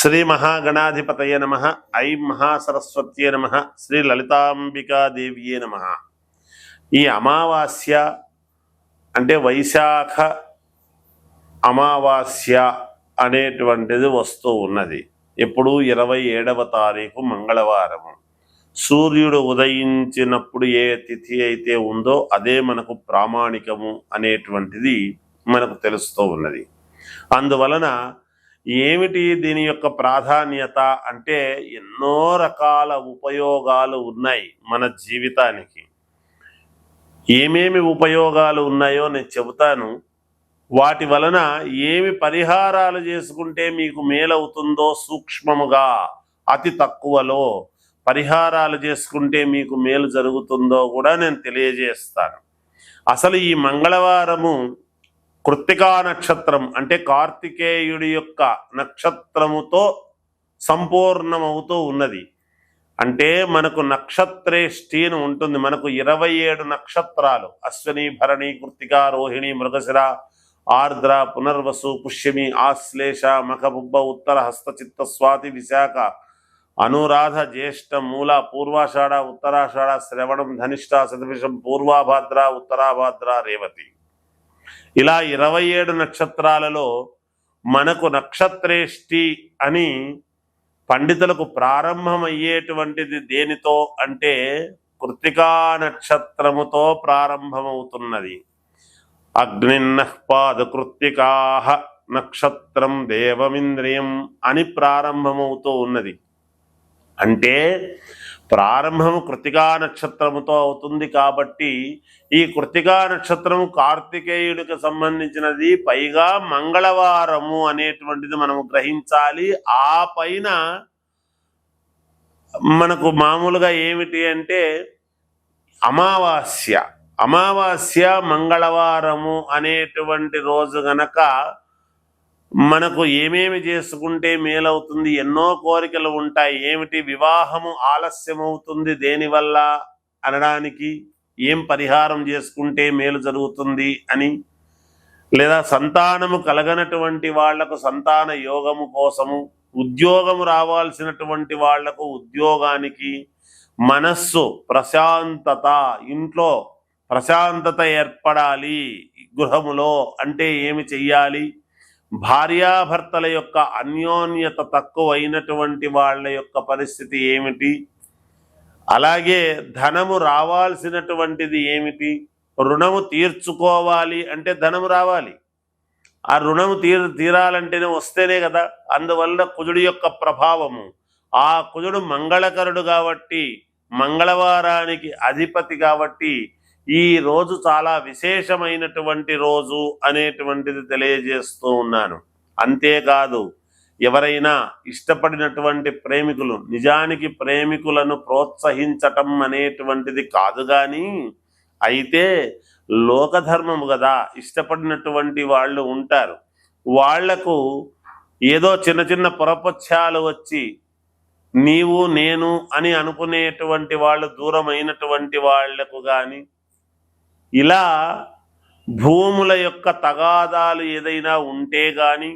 శ్రీ మహాగణాధిపతయ నమ ఐ మహాసరస్వత్యే నమ శ్రీ లలితాంబికాదేవ్యే నమ. ఈ అమావాస్య అంటే వైశాఖ అమావాస్య అనేటువంటిది వస్తూ ఉన్నది. ఎప్పుడు ఇరవై ఏడవ తారీఖు మంగళవారం సూర్యుడు ఉదయించినప్పుడు ఏ తిథి అయితే ఉందో అదే మనకు ప్రామాణికము అనేటువంటిది మనకు తెలుస్తూ ఉన్నది. అందువలన ఏమిటి దీని యొక్క ప్రాధాన్యత అంటే ఎన్నో రకాల ఉపయోగాలు ఉన్నాయి మన జీవితానికి. ఏమేమి ఉపయోగాలు ఉన్నాయో నేను చెబుతాను. వాటి వలన ఏమి పరిహారాలు చేసుకుంటే మీకు మేలవుతుందో సూక్ష్మముగా అతి తక్కువలో పరిహారాలు చేసుకుంటే మీకు మేలు జరుగుతుందో కూడా నేను తెలియజేస్తాను. అసలు ఈ మంగళవారము కృత్తికా నక్షత్రం అంటే కార్తికేయుడి యొక్క నక్షత్రముతో సంపూర్ణమవుతూ ఉన్నది. అంటే మనకు నక్షత్రేష్టి అని ఉంటుంది. మనకు ఇరవై ఏడు నక్షత్రాలు. అశ్వని భరణి కృత్తిక రోహిణి మృగశిర ఆర్ద్ర పునర్వసు పుష్యమి ఆశ్లేష మఖబుబ్బ ఉత్తర హస్తచిత్త స్వాతి విశాఖ అనురాధ జ్యేష్ఠ మూల పూర్వాషాఢ ఉత్తరాషాఢ శ్రవణం ధనిష్ట శతభిషం పూర్వాభాద్ర ఉత్తరాభాద్ర రేవతి. ఇలా ఇరవై ఏడు నక్షత్రాలలో మనకు నక్షత్రేష్టి అని పండితులకు ప్రారంభమయ్యేటువంటిది దేనితో అంటే కృతికా నక్షత్రముతో ప్రారంభమవుతున్నది. అగ్నిన్న పాదకృత్తికా నక్షత్రం దేవమింద్రియం అని ప్రారంభమవుతూ ఉన్నది. అంటే ప్రారంభము కృతికా నక్షత్రముతో అవుతుంది కాబట్టి ఈ కృతికా నక్షత్రము కార్తికేయుడికి సంబంధించినది. పైగా మంగళవారము అనేటువంటిది మనము గ్రహించాలి. ఆ పైన మనకు మామూలుగా ఏమిటి అంటే అమావాస్య. అమావాస్య మంగళవారము అనేటువంటి రోజు గనక మనకు ఏమేమి చేసుకుంటే మేలవుతుంది ఎన్నో కోరికలు ఉంటాయి ఏమిటి వివాహము ఆలస్యమవుతుంది దేనివల్ల అనడానికి ఏం పరిహారం చేసుకుంటే మేలు జరుగుతుంది అని లేదా సంతానము కలగనటువంటి వాళ్ళకు సంతాన యోగము కోసము ఉద్యోగము రావాల్సినటువంటి వాళ్ళకు ఉద్యోగానికి మనస్సు ప్రశాంతత ఇంట్లో ప్రశాంతత ఏర్పడాలి గృహములో అంటే ఏమి చెయ్యాలి? భార్యాభర్తల యొక్క అన్యోన్యత తక్కువైనటువంటి వాళ్ళ యొక్క పరిస్థితి ఏమిటి? అలాగే ధనము రావాల్సినటువంటిది ఏమిటి? రుణము తీర్చుకోవాలి అంటే ధనము రావాలి. ఆ రుణము తీర్ తీరాలంటేనే వస్తేనే కదా. అందువల్ల కుజుడి యొక్క ప్రభావము. ఆ కుజుడు మంగళకరుడు కాబట్టి మంగళవారానికి అధిపతి కాబట్టి ఈ రోజు చాలా విశేషమైనటువంటి రోజు అనేటువంటిది తెలియజేస్తూ ఉన్నాను. అంతేకాదు ఎవరైనా ఇష్టపడినటువంటి ప్రేమికులు నిజానికి ప్రేమికులను ప్రోత్సహించటం అనేటువంటిది కాదు కానీ అయితే లోకధర్మము కదా ఇష్టపడినటువంటి వాళ్ళు ఉంటారు. వాళ్ళకు ఏదో చిన్న చిన్న పొరపక్షాలు వచ్చి నీవు నేను అని అనుకునేటువంటి వాళ్ళు దూరమైనటువంటి వాళ్ళకు కానీ ఇలా భూముల యొక్క తగాదాలు ఏదైనా ఉంటే కానీ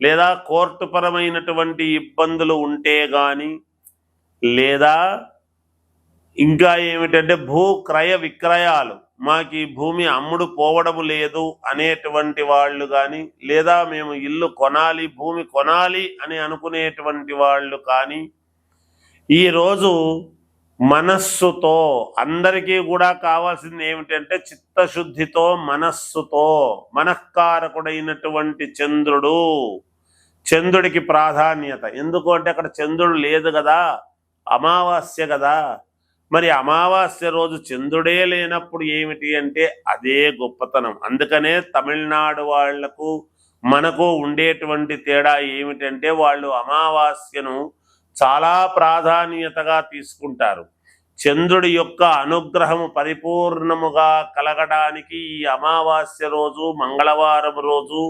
లేదా కోర్టుపరమైనటువంటి ఇబ్బందులు ఉంటే కానీ లేదా ఇంకా ఏమిటంటే భూ క్రయ విక్రయాలు మాకు ఈ భూమి అమ్ముడు పోవడం లేదు అనేటువంటి వాళ్ళు కానీ లేదా మేము ఇల్లు కొనాలి భూమి కొనాలి అని అనుకునేటువంటి వాళ్ళు కానీ ఈరోజు మనస్సుతో అందరికీ కూడా కావాల్సింది ఏమిటంటే చిత్తశుద్ధితో మనస్సుతో మనఃకారకుడైనటువంటి చంద్రుడు. చంద్రుడికి ప్రాధాన్యత. ఎందుకు అంటే అక్కడ చంద్రుడు లేదు కదా అమావాస్య కదా. మరి అమావాస్య రోజు చంద్రుడే లేనప్పుడు ఏమిటి అంటే అదే గొప్పతనం. అందుకనే తమిళనాడు వాళ్ళకు మనకు ఉండేటువంటి తేడా ఏమిటంటే వాళ్ళు అమావాస్యను చాలా ప్రాధాన్యతగా తీసుకుంటారు. చంద్రుడి యొక్క అనుగ్రహము పరిపూర్ణముగా కలగడానికి ఈ అమావాస్య రోజు మంగళవారం రోజు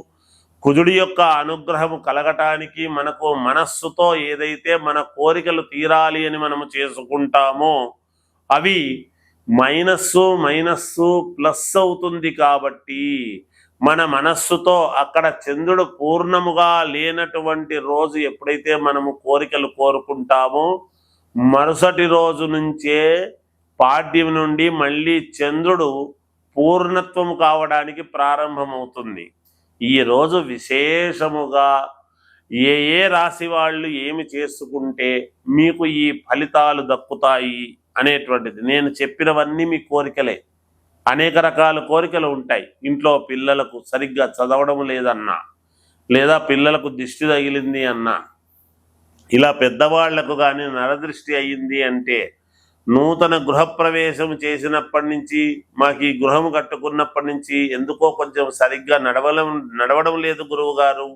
కుజుడి యొక్క అనుగ్రహము కలగటానికి మనకు మనస్సుతో ఏదైతే మన కోరికలు తీరాలి అని మనము చేసుకుంటామో అవి మైనస్సు మైనస్సు ప్లస్ అవుతుంది కాబట్టి మన మనస్సుతో అక్కడ చంద్రుడు పూర్ణముగా లేనటువంటి రోజు ఎప్పుడైతే మనము కోరికలు కోరుకుంటామో మరుసటి రోజు నుంచే పాడ్యం నుండి మళ్ళీ చంద్రుడు పూర్ణత్వం కావడానికి ప్రారంభమవుతుంది. ఈ రోజు విశేషముగా ఏ ఏ రాశి వాళ్ళు ఏమి చేసుకుంటే మీకు ఈ ఫలితాలు దక్కుతాయి అనేటువంటిది. నేను చెప్పినవన్నీ మీ కోరికలే. అనేక రకాల కోరికలు ఉంటాయి. ఇంట్లో పిల్లలకు సరిగ్గా చదవడం లేదన్నా లేదా పిల్లలకు దిష్టి తగిలింది అన్నా ఇలా పెద్దవాళ్ళకు కానీ నరదృష్టి అయ్యింది అంటే నూతన గృహప్రవేశం చేసినప్పటి నుంచి మాకు ఈ గృహం కట్టుకున్నప్పటి నుంచి ఎందుకో కొంచెం సరిగ్గా నడవడం నడవడం లేదు గురువు గారు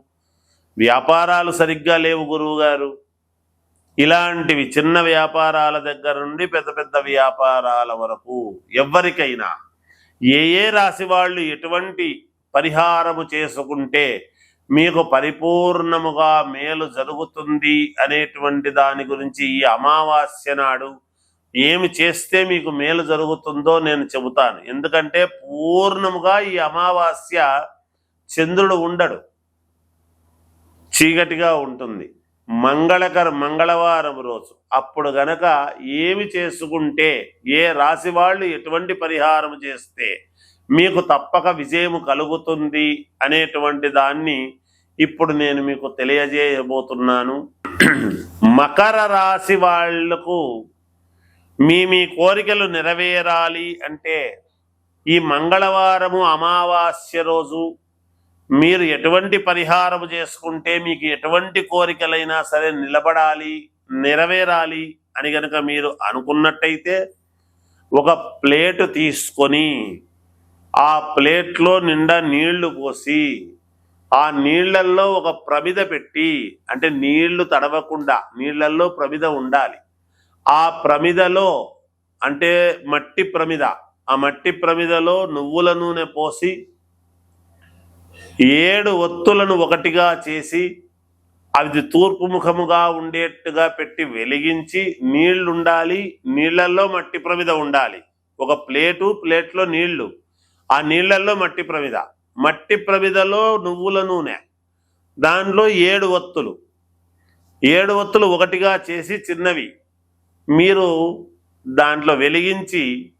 వ్యాపారాలు సరిగ్గా లేవు గురువు గారు ఇలాంటివి చిన్న వ్యాపారాల దగ్గర నుండి పెద్ద పెద్ద వ్యాపారాల వరకు ఎవరికైనా ఏ ఏ రాశి వాళ్ళు ఎటువంటి పరిహారము చేసుకుంటే మీకు పరిపూర్ణముగా మేలు జరుగుతుంది అనేటువంటి దాని గురించి ఈ అమావాస్య నాడు ఏమి చేస్తే మీకు మేలు జరుగుతుందో నేను చెబుతాను. ఎందుకంటే పూర్ణముగా ఈ అమావాస్య చంద్రుడు ఉండడు. చీకటిగా ఉంటుంది. మంగళకర మంగళవారం రోజు. అప్పుడు గనక ఏమి చేసుకుంటే ఏ రాశి వాళ్ళు ఎటువంటి పరిహారం చేస్తే మీకు తప్పక విజయము కలుగుతుంది అనేటువంటి దాన్ని ఇప్పుడు నేను మీకు తెలియజేయబోతున్నాను. మకర రాశి వాళ్ళకు మీ మీ కోరికలు నెరవేరాలి అంటే ఈ మంగళవారము అమావాస్య రోజు మీరు ఎటువంటి పరిహారం చేసుకుంటే మీకు ఎటువంటి కోరికలైనా సరే నిలబడాలి నెరవేరాలి అని గనక మీరు అనుకున్నట్టయితే ఒక ప్లేటు తీసుకొని ఆ ప్లేట్లో నిండా నీళ్ళు పోసి ఆ నీళ్ళల్లో ఒక ప్రమిద పెట్టి అంటే నీళ్ళు తడవకుండా నీళ్ళల్లో ప్రమిద ఉండాలి. ఆ ప్రమిదలో అంటే మట్టి ప్రమిద ఆ మట్టి ప్రమిదలో నువ్వుల నూనె పోసి ఏడు ఒత్తులను ఒకటిగా చేసి అది తూర్పు ముఖముగా ఉండేట్టుగా పెట్టి వెలిగించి నీళ్ళుండాలి. ఉండాలి మట్టి ప్రమిద ఉండాలి. ఒక ప్లేటు ప్లేట్లో నీళ్ళు. ఆ నీళ్ళలో మట్టి ప్రమిద. మట్టి ప్రమిదలో నువ్వుల నూనె. దానిలో ఏడు ఒత్తులు. ఏడు ఒత్తులు ఒకటిగా చేసి చిన్నవి. మీరు దాంట్లో వెలిగించి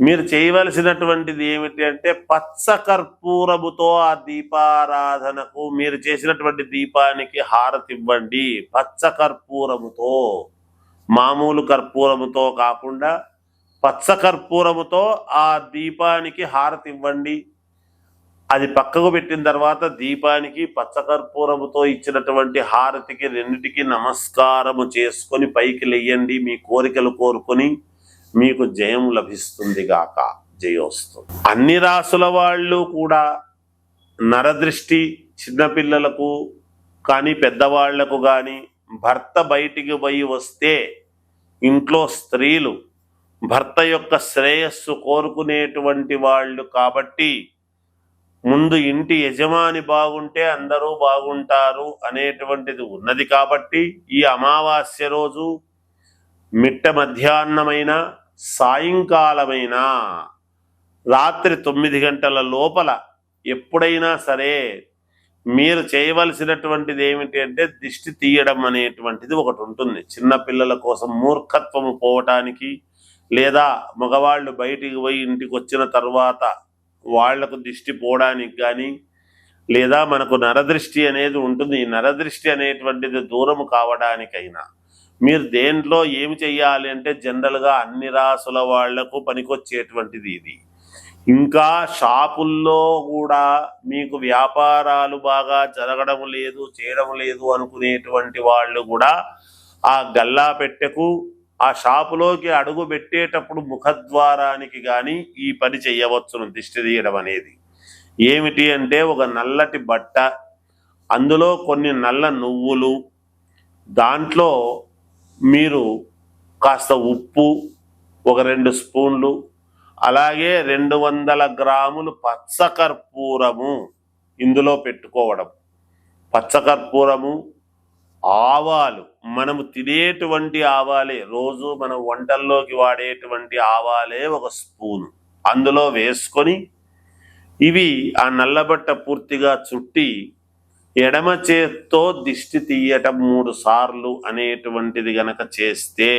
మీరు చేయవలసినటువంటిది ఏమిటి అంటే పచ్చ కర్పూరముతో ఆ దీపారాధనకు మీరు చేసినటువంటి దీపానికి హారతి ఇవ్వండి పచ్చ కర్పూరముతో మామూలు కర్పూరముతో కాకుండా పచ్చ కర్పూరముతో ఆ దీపానికి హారతి ఇవ్వండి అది పక్కకు పెట్టిన తర్వాత దీపానికి పచ్చకర్పూరముతో ఇచ్చినటువంటి హారతికి రెండిటికి నమస్కారము చేసుకొని పైకి లెయ్యండి మీ కోరికలు కోరుకొని మీకు జయం లభిస్తుంది గాక. జయోస్తు. అన్ని రాసుల వాళ్ళు కూడా నరదృష్టి చిన్నపిల్లలకు కానీ పెద్దవాళ్ళకు కానీ భర్త బయటికి పోయి వస్తే ఇంట్లో స్త్రీలు భర్త యొక్క శ్రేయస్సు కోరుకునేటువంటి వాళ్ళు కాబట్టి ముందు ఇంటి యజమాని బాగుంటే అందరూ బాగుంటారు అనేటువంటిది ఉన్నది కాబట్టి ఈ అమావాస్య రోజు మిట్ట మధ్యాహ్నమైన సాయంకాలమైన రాత్రి తొమ్మిది గంటల లోపల ఎప్పుడైనా సరే మీరు చేయవలసినటువంటిది ఏమిటి అంటే దిష్టి తీయడం అనేటువంటిది ఒకటి ఉంటుంది. చిన్నపిల్లల కోసం మూర్ఖత్వము పోవటానికి లేదా మగవాళ్ళు బయటికి పోయి ఇంటికి వచ్చిన తర్వాత వాళ్ళకు దిష్టి పోవడానికి కానీ లేదా మనకు నరదృష్టి అనేది ఉంటుంది. ఈ నరదృష్టి అనేటువంటిది దూరం కావడానికైనా మీరు దేంట్లో ఏమి చెయ్యాలి అంటే జనరల్గా అన్ని రాసుల వాళ్ళకు పనికొచ్చేటువంటిది ఇది. ఇంకా షాపుల్లో కూడా మీకు వ్యాపారాలు బాగా జరగడం లేదు చేయడం లేదు అనుకునేటువంటి వాళ్ళు కూడా ఆ గల్లా పెట్టెకు ఆ షాపులోకి అడుగు పెట్టేటప్పుడు ముఖద్వారానికి కానీ ఈ పని చెయ్యవచ్చును దిష్టి తీయడం అనేది. ఏమిటి అంటే ఒక నల్లటి బట్ట అందులో కొన్ని నల్ల నువ్వులు దాంట్లో మీరు కాస్త ఉప్పు ఒక రెండు స్పూన్లు అలాగే రెండు వందల గ్రాములు పచ్చకర్పూరము ఇందులో పెట్టుకోవడం. పచ్చకర్పూరము ఆవాలు. మనము తినేటువంటి ఆవాలే. రోజు మనం వంటల్లోకి వాడేటువంటి ఆవాలే ఒక స్పూను. అందులో వేసుకొని ఇవి ఆ నల్లబట్ట పూర్తిగా చుట్టి ఎడమ చేత్తో దిష్టి తీయటం మూడు సార్లు అనేటువంటిది గనక చేస్తే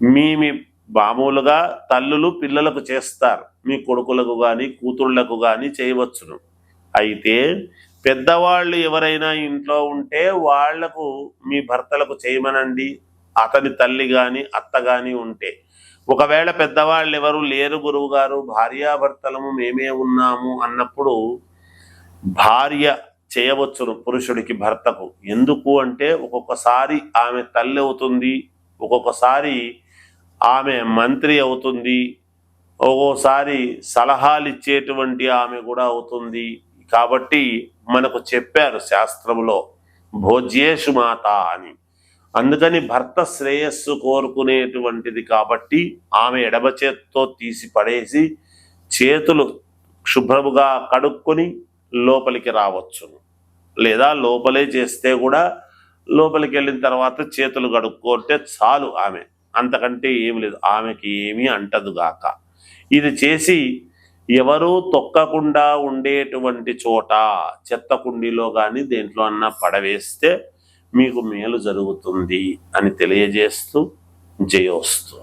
మీ మీ మామూలుగా తల్లులు పిల్లలకు చేస్తారు. మీ కొడుకులకు కానీ కూతుళ్ళకు కానీ చేయవచ్చును. అయితే పెద్దవాళ్ళు ఎవరైనా ఇంట్లో ఉంటే వాళ్ళకు మీ భర్తలకు చేయమనండి. అతని తల్లి గాని అత్త గాని ఉంటే. ఒకవేళ పెద్దవాళ్ళు ఎవరు లేరు గురువు గారు భార్యాభర్తలము మేమే ఉన్నాము అన్నప్పుడు భార్య చేయవచ్చును పురుషుడికి భర్తకు. ఎందుకు అంటే ఒక్కొక్కసారి ఆమె తల్లి అవుతుంది ఒక్కొక్కసారి ఆమె మంత్రి అవుతుంది ఒక్కోసారి సలహాలు ఇచ్చేటువంటి ఆమె కూడా అవుతుంది. కాబట్టి మనకు చెప్పారు శాస్త్రంలో భోజ్యేషు మాత అని. అందుకని భర్త శ్రేయస్సు కోరుకునేటువంటిది కాబట్టి ఆమె ఎడమ చేత్తో తీసి పడేసి చేతులు శుభ్రముగా కడుక్కొని లోపలికి రావచ్చును లేదా లోపలే చేస్తే కూడా లోపలికి వెళ్ళిన తర్వాత చేతులు కడుక్కుంటే చాలు ఆమె. అంతకంటే ఏమి లేదు. ఆమెకి ఏమీ అంటదుగాక ఇది చేసి ఎవరూ తొక్కకుండా ఉండేటువంటి చోట చెత్త కుండీలో కానీ దేంట్లో అన్నా పడవేస్తే మీకు మేలు జరుగుతుంది అని తెలియజేస్తూ జయోస్తు.